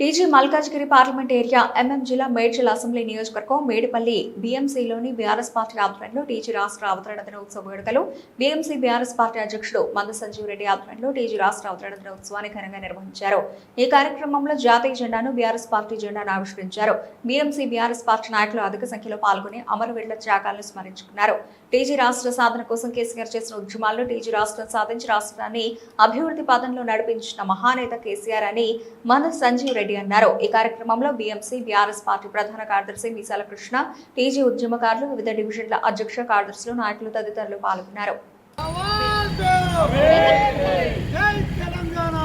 TG Malkajgiri parliament area M M జిల్లా Medchal assembly నియోజకవర్గం మేడిపల్లి బీఎంసీలోని బీఆర్ఎస్ పార్టీ ఆధ్వర్యంలో టీజీ రాష్ట్ర అవతరణ దినోత్సవ వేడుకలు. బీఎంసీ బీఆర్ఎస్ పార్టీ అధ్యక్షుడు మంద సంజీవ్ రెడ్డి ఆధ్వర్యంలో టీజీ రాష్ట్ర అవతరణ దినోత్సవాన్ని ఘనంగా నిర్వహించారు. ఈ కార్యక్రమంలో జాతీయ జెండాను బీఆర్ఎస్ పార్టీ జెండాను ఆవిష్కరించారు. బీఎంసీ బీఆర్ఎస్ పార్టీ నాయకులు అధిక సంఖ్యలో పాల్గొని అమరవీరుల త్యాగాలను స్మరించుకున్నారు. టీజీ రాష్ట్ర సాధన కోసం కేసీఆర్ చేసిన ఉద్యమాల్లో టీజీ రాష్ట్రం సాధించి రాష్ట్రాన్ని అభివృద్ధి పదంలో నడిపించిన మహానేత కేసీఆర్ అని మంద సంజీవ్ రెడ్డి అన్నారు. ఈ కార్యక్రమంలో బీఎంసీ బీఆర్ఎస్ పార్టీ ప్రధాన కార్యదర్శి మీసాల కృష్ణ టీజీ ఉద్యమకారులు వివిధ డివిజన్ల అధ్యక్ష కార్యదర్శులు నాయకులు తదితరులు పాల్గొన్నారు. జై తెలంగాణ!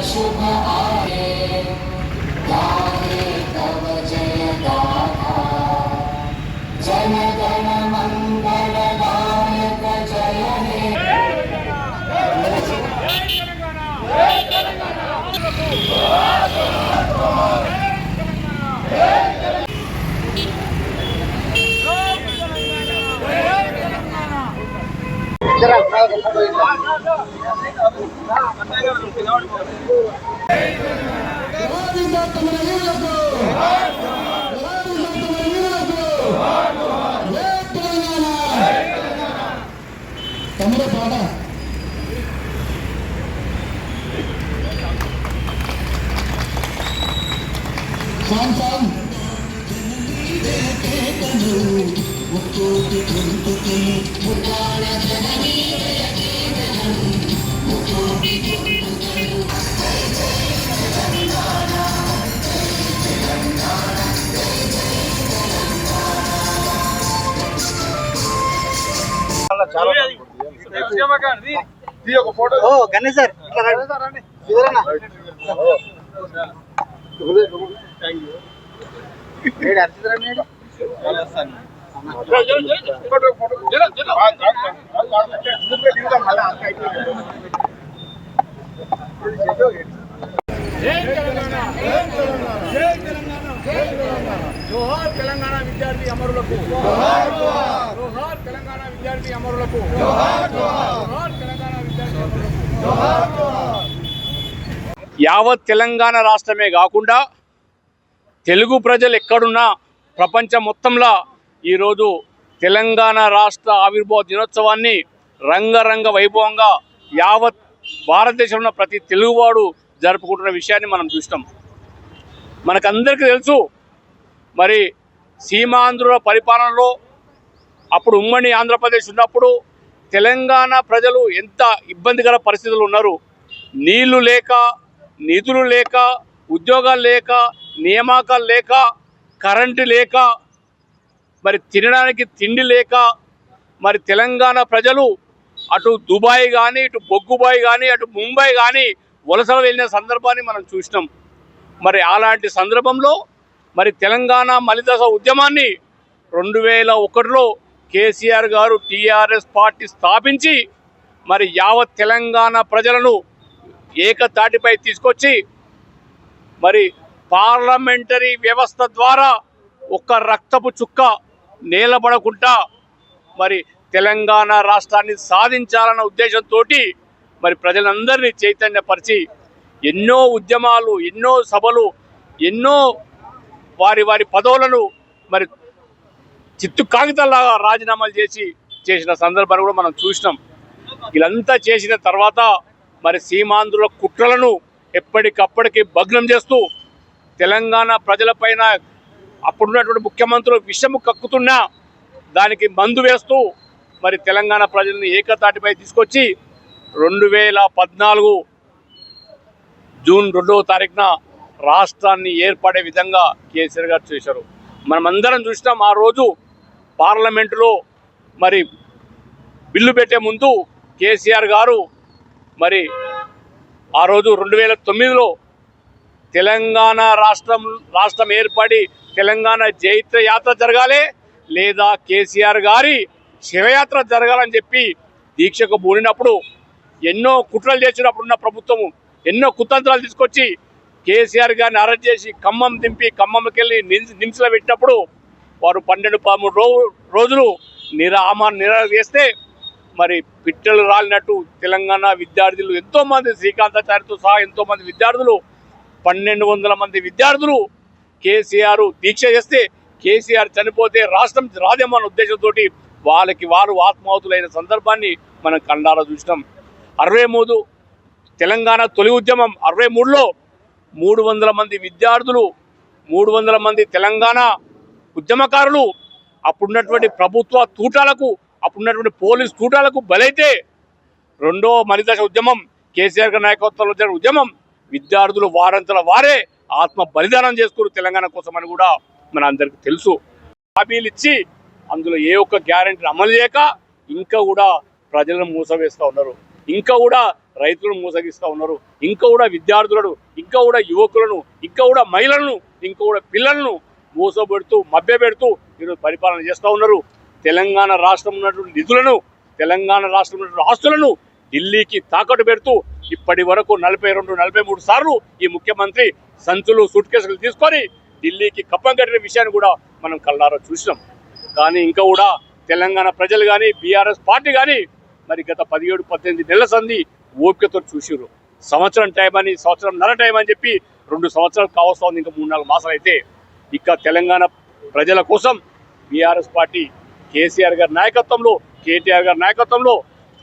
शुभ आये गाहे तव जय गाथा जन गण मङ्गलदायक जय हे తమిళ పాట సాంగ్ సాంగ్ ఓ గణేష్ సార్ ఇట్లా రండి. ఇదిగోనా? ఏడు అర్చితరావు ఏడు? జోహార్ తెలంగాణ విద్యార్థి అమరులకు జోహార్ తెలంగాణ విద్యార్థి అమరులకు జోహార్ జోహార్ తెలంగాణ విద్యార్థి అమరులకు యావత్ తెలంగాణ రాష్ట్రమే కాకుండా తెలుగు ప్రజలు ఎక్కడున్నా ప్రపంచం మొత్తంలో ఈరోజు తెలంగాణ రాష్ట్ర ఆవిర్భావ దినోత్సవాన్ని రంగరంగ వైభవంగా యావత్ భారతదేశంలో ఉన్న ప్రతి తెలుగువాడు జరుపుకుంటున్న విషయాన్ని మనం చూస్తాం మనకందరికీ తెలుసు మరి సీమాంధ్రుల పరిపాలనలో అప్పుడు ఉమ్మడి ఆంధ్రప్రదేశ్ ఉన్నప్పుడు తెలంగాణ ప్రజలు ఎంత ఇబ్బందికర పరిస్థితులు ఉన్నారు. నీళ్ళు లేక నిధులు లేక ఉద్యోగాలు లేక నియామకాలు లేక కరెంటు లేక మరి తినడానికి తిండి లేక మరి తెలంగాణ ప్రజలు అటు దుబాయ్ కానీ ఇటు బొగ్గుబాయ్ కానీ అటు ముంబై కానీ వలసలు వెళ్ళిన సందర్భాన్ని మనం చూసినాం. మరి అలాంటి సందర్భంలో మరి తెలంగాణ మలిదశ ఉద్యమాన్ని రెండు వేల ఒకటిలో కేసీఆర్ గారు టీఆర్ఎస్ పార్టీ స్థాపించి మరి యావత్ తెలంగాణ ప్రజలను ఏకతాటిపై తీసుకొచ్చి మరి పార్లమెంటరీ వ్యవస్థ ద్వారా ఒక రక్తపు చుక్క నేలబడకుండా మరి తెలంగాణ రాష్ట్రాన్ని సాధించాలన్న ఉద్దేశంతో మరి ప్రజలందరినీ చైతన్యపరిచి ఎన్నో ఉద్యమాలు ఎన్నో సభలు ఎన్నో వారి వారి పదవులను మరి చిత్తు కాగితాలాగా రాజీనామాలు చేసి చేసిన సందర్భాన్ని కూడా మనం చూసినాం. వీళ్ళంతా చేసిన తర్వాత మరి సీమాంధ్రుల కుట్రలను ఎప్పటికప్పటికి భగ్నం చేస్తూ తెలంగాణ ప్రజలపైన అప్పుడున్నటువంటి ముఖ్యమంత్రులు విషము కక్కుతున్నా దానికి మందు వేస్తూ మరి తెలంగాణ ప్రజల్ని ఏకతాటిపై తీసుకొచ్చి రెండు వేల పద్నాలుగు జూన్ రెండవ తారీఖున రాష్ట్రాన్ని ఏర్పడే విధంగా కేసీఆర్ గారు చేశారు. మనమందరం చూసినాం ఆ రోజు పార్లమెంటులో మరి బిల్లు పెట్టే ముందు కేసీఆర్ గారు మరి ఆ రోజు రెండు వేల తొమ్మిదిలో తెలంగాణ రాష్ట్రం రాష్ట్రం ఏర్పడి తెలంగాణ జైత్ర యాత్ర జరగాలి. లేదా కేసీఆర్ గారి శివయాత్ర జరగాలని చెప్పి దీక్షకు బూడినప్పుడు ఎన్నో కుట్రలు చేసినప్పుడున్న ప్రభుత్వము ఎన్నో కుతంత్రాలు తీసుకొచ్చి కేసీఆర్ గారిని అరెస్ట్ చేసి ఖమ్మం దింపి ఖమ్మంకెళ్ళి నిమ్స్ నిమ్స్లో పెట్టినప్పుడు వారు పన్నెండు పదమూడు రో రోజులు నిరామ నిరా చేస్తే మరి పిట్టలు రాలినట్టు తెలంగాణ విద్యార్థులు ఎంతోమంది శ్రీకాంతాచార్యతో సహా ఎంతోమంది విద్యార్థులు పన్నెండు వందల మంది విద్యార్థులు కేసీఆర్ దీక్ష చేస్తే కేసీఆర్ చనిపోతే రాష్ట్రం రాదేమో ఉద్దేశంతో వాళ్ళకి వారు ఆత్మాహుతులైన సందర్భాన్ని మనం కండారా చూసినాం. అరవై మూడు తెలంగాణ తొలి ఉద్యమం అరవై మూడులో మూడు వందల మంది విద్యార్థులు మూడు వందల మంది తెలంగాణ ఉద్యమకారులు అప్పుడున్నటువంటి ప్రభుత్వ తూటాలకు అప్పుడున్నటువంటి పోలీస్ తూటాలకు బలైతే రెండో మరిదశ ఉద్యమం కేసీఆర్ నాయకత్వంలో జరిగిన ఉద్యమం విద్యార్థులు వారంతల వారే ఆత్మ బలిదానం చేసుకున్నారు తెలంగాణ కోసం అని కూడా మన అందరికి తెలుసు. హామీలు ఇచ్చి అందులో ఏ ఒక్క గ్యారంటీని అమలు చేయక ఇంకా కూడా ప్రజలను మూసవేస్తూ ఉన్నారు. ఇంకా కూడా రైతులను మూసగిస్తూ ఉన్నారు. ఇంకా కూడా విద్యార్థులను ఇంకా కూడా యువకులను ఇంకా కూడా మహిళలను ఇంకా కూడా పిల్లలను మూసబెడుతూ మభ్యపెడుతూ ఈరోజు పరిపాలన చేస్తూ ఉన్నారు. తెలంగాణ రాష్ట్రం ఉన్నటువంటి నిధులను తెలంగాణ రాష్ట్రం ఉన్నటువంటి ఆస్తులను ఢిల్లీకి తాకట్టు పెడుతూ ఇప్పటి వరకు నలభై రెండు నలభై మూడు సార్లు ఈ ముఖ్యమంత్రి సంచులు సూట్ కేసులు తీసుకొని ఢిల్లీకి కప్పం కట్టిన విషయాన్ని కూడా మనం కళ్ళారా చూసినాం. కానీ ఇంకా కూడా తెలంగాణ ప్రజలు కానీ బీఆర్ఎస్ పార్టీ కానీ మరి గత పదిహేడు పద్దెనిమిది నెలల సంధి ఓపికతో చూసిర్రు. సంవత్సరం టైం అని సంవత్సరం నెల టైం అని చెప్పి రెండు సంవత్సరాలు కావాల్సి ఉంది ఇంకా మూడు నాలుగు మాసాలు అయితే. ఇక తెలంగాణ ప్రజల కోసం బీఆర్ఎస్ పార్టీ కేసీఆర్ గారి నాయకత్వంలో కేటీఆర్ గారి నాయకత్వంలో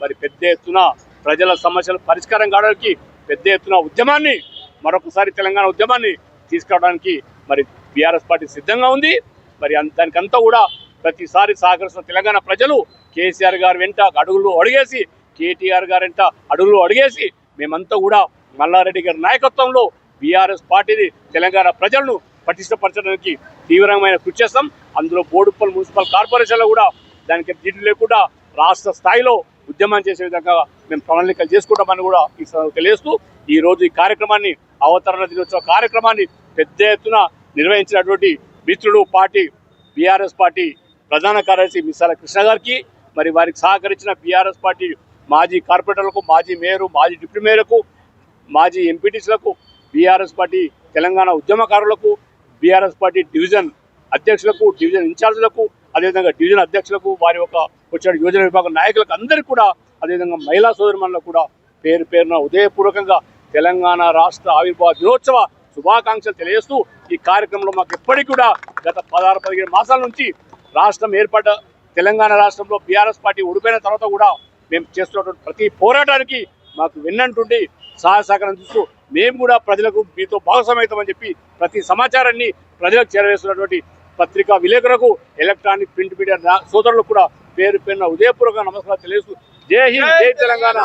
మరి పెద్ద ఎత్తున ప్రజల సమస్యలు పరిష్కారం కావడానికి పెద్ద ఎత్తున ఉద్యమాన్ని మరొకసారి తెలంగాణ ఉద్యమాన్ని తీసుకురావడానికి మరి బీఆర్ఎస్ పార్టీ సిద్ధంగా ఉంది. మరి దానికంతా కూడా ప్రతిసారి సహకరిస్తున్న తెలంగాణ ప్రజలు కేసీఆర్ గారు వెంట అడుగులు అడిగేసి కేటీఆర్ గారు వెంట అడుగులు అడిగేసి మేమంతా కూడా మల్లారెడ్డి గారి నాయకత్వంలో బీఆర్ఎస్ పార్టీని తెలంగాణ ప్రజలను పటిష్టపరచడానికి తీవ్రమైన కృషి చేస్తాం. అందులో బోడుప్పల్ మున్సిపల్ కార్పొరేషన్లో కూడా దానికి జిడ్డు లేకుండా రాష్ట్ర స్థాయిలో ఉద్యమం చేసే విధంగా మేము ప్రణాళికలు చేసుకుంటామని కూడా ఈ తెలియజేస్తూ ఈరోజు ఈ కార్యక్రమాన్ని అవతరణ దినోత్సవ కార్యక్రమాన్ని పెద్ద ఎత్తున నిర్వహించినటువంటి మిత్రుడు పార్టీ బీఆర్ఎస్ పార్టీ ప్రధాన కార్యదర్శి మిసాల కృష్ణ గారికి మరి వారికి సహకరించిన బీఆర్ఎస్ పార్టీ మాజీ కార్పొరేటర్లకు మాజీ మేయరు మాజీ డిప్యూటీ మేయర్లకు మాజీ ఎంపీటీసీలకు బీఆర్ఎస్ పార్టీ తెలంగాణ ఉద్యమకారులకు బీఆర్ఎస్ పార్టీ డివిజన్ అధ్యక్షులకు డివిజన్ ఇన్ఛార్జీలకు అదేవిధంగా డివిజన్ అధ్యక్షులకు వారి యొక్క వచ్చిన యోజన విభాగం నాయకులకు అందరికీ కూడా అదేవిధంగా మహిళా సోదరుమణులకు కూడా పేరు పేరున ఉదయపూర్వకంగా తెలంగాణ రాష్ట్ర ఆవిర్భావ దినోత్సవ శుభాకాంక్షలు తెలియజేస్తూ ఈ కార్యక్రమంలో మాకు ఎప్పటికీ కూడా గత పదహారు పదిహేను మాసాల నుంచి రాష్ట్రం ఏర్పడ్డ తెలంగాణ రాష్ట్రంలో బీఆర్ఎస్ పార్టీ ఓడిపోయిన తర్వాత కూడా మేము చేస్తున్నటువంటి ప్రతి పోరాటానికి మాకు విన్నంటుండి సహాయ సహకారం చూస్తూ మేము కూడా ప్రజలకు మీతో భాగస్వామ్యమని చెప్పి ప్రతి సమాచారాన్ని ప్రజలకు చేరవేస్తున్నటువంటి పత్రికా విలేకరులకు ఎలక్ట్రానిక్ ప్రింట్ మీడియా సోదరులకు కూడా పేరు పేరున ఉదయపూర్వక నమస్కారం తెలియజేస్తూ జై హింద్ జై తెలంగాణ.